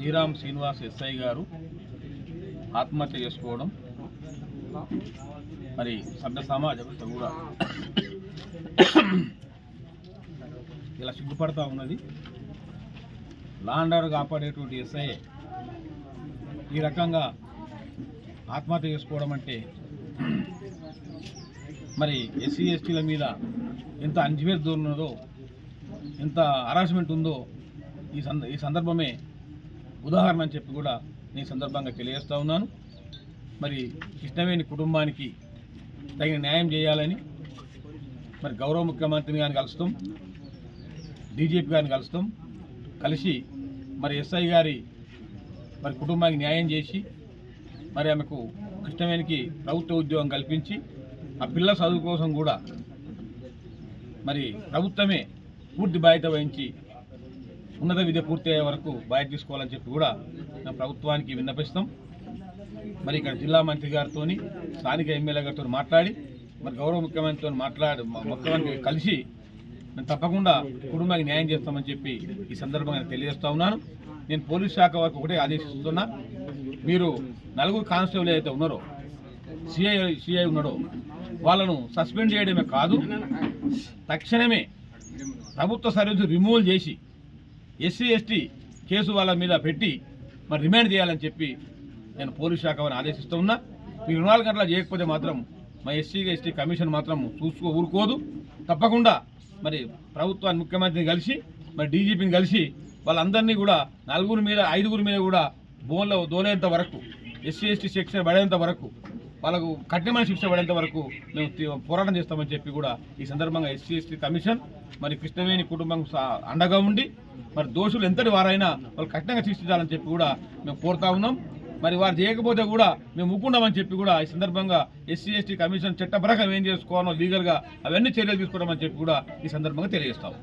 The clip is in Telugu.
శ్రీరామ్ శ్రీనివాస్ ఎస్ఐ గారు ఆత్మహత్య చేసుకోవడం మరి సభ్య సమాజం కూడా ఇలా సిగ్గుపడతా ఉన్నది. లాండర్ కాపాడేటువంటి ఎస్ఐ ఈ రకంగా ఆత్మహత్య చేసుకోవడం అంటే మరి ఎస్సీ ఎస్టీల మీద ఎంత అణచివేత ఉన్నదో ఎంత హరాస్మెంట్ ఉందో ఈ సంద ఈ సందర్భమే ఉదాహరణ అని చెప్పి కూడా నేను సందర్భంగా తెలియజేస్తూ ఉన్నాను. మరి కృష్ణవేణి కుటుంబానికి తగిన న్యాయం చేయాలని మరి గౌరవ ముఖ్యమంత్రిని గారిని కలుస్తాం డీజీపీ గారిని కలుస్తాం. కలిసి మరి ఎస్ఐ గారి మరి కుటుంబానికి న్యాయం చేసి మరి ఆమెకు కృష్ణవేణికి ప్రభుత్వ ఉద్యోగం కల్పించి ఆ పిల్లల చదువు కోసం కూడా మరి ప్రభుత్వమే పూర్తి బాధ్యత వహించి ఉన్నత విద్య పూర్తయ్యే వరకు బయట తీసుకోవాలని చెప్పి కూడా నా ప్రభుత్వానికి విన్నపిస్తాం. మరి ఇక్కడ జిల్లా మంత్రి గారితో స్థానిక ఎమ్మెల్యే గారితో మాట్లాడి మరి గౌరవ ముఖ్యమంత్రితో మాట్లాడి ముఖ్యమంత్రి కలిసి మేము తప్పకుండా కుటుంబానికి న్యాయం చేస్తామని చెప్పి ఈ సందర్భంగా తెలియజేస్తా ఉన్నాను. నేను పోలీస్ శాఖ వరకు ఒకటే ఆదేశిస్తున్నా. మీరు నలుగురు కానిస్టేబుల్ అయితే ఉన్నారో సిఐ సిఐ ఉన్నాడో వాళ్ళను సస్పెండ్ చేయడమే కాదు తక్షణమే ప్రభుత్వ సర్వీసు రిమూవల్ చేసి ఎస్సీ ఎస్టీ కేసు వాళ్ళ మీద పెట్టి మరి రిమాండ్ చేయాలని చెప్పి నేను పోలీస్ శాఖ వారిని ఆదేశిస్తూ ఉన్నా. మీరు నాలుగు గంటల చేయకపోతే మాత్రం మా ఎస్సీ ఎస్టీ కమిషన్ మాత్రం చూసుకో ఊరుకోదు. తప్పకుండా మరి ప్రభుత్వాన్ని ముఖ్యమంత్రిని కలిసి మరి డీజీపీని కలిసి వాళ్ళందరినీ కూడా నలుగురి మీద ఐదుగురి మీద కూడా బోన్లో దోలేంత వరకు ఎస్సీ ఎస్టీ సెక్షన్ పడేంత వరకు వాళ్ళకు కఠినమైన శిక్ష పడేంత వరకు మేము తీ- పోరాటం చేస్తామని చెప్పి కూడా ఈ సందర్భంగా ఎస్సీ ఎస్టీ కమిషన్ మరి కృష్ణవేణి కుటుంబం సా- అండగా ఉండి మరి దోషులు ఎంతటి వారైనా వాళ్ళు కఠినంగా శిక్షించాలని చెప్పి కూడా మేము కోరుతా ఉన్నాం. మరి వారు చేయకపోతే కూడా మేము ఒప్పుకున్నామని చెప్పి కూడా ఈ సందర్భంగా ఎస్సీ ఎస్టీ కమిషన్ చట్టపరంగా ఏం చేసుకోవాలో లీగల్గా అవన్నీ చర్యలు తీసుకోవడం చెప్పి కూడా ఈ సందర్భంగా తెలియజేస్తాము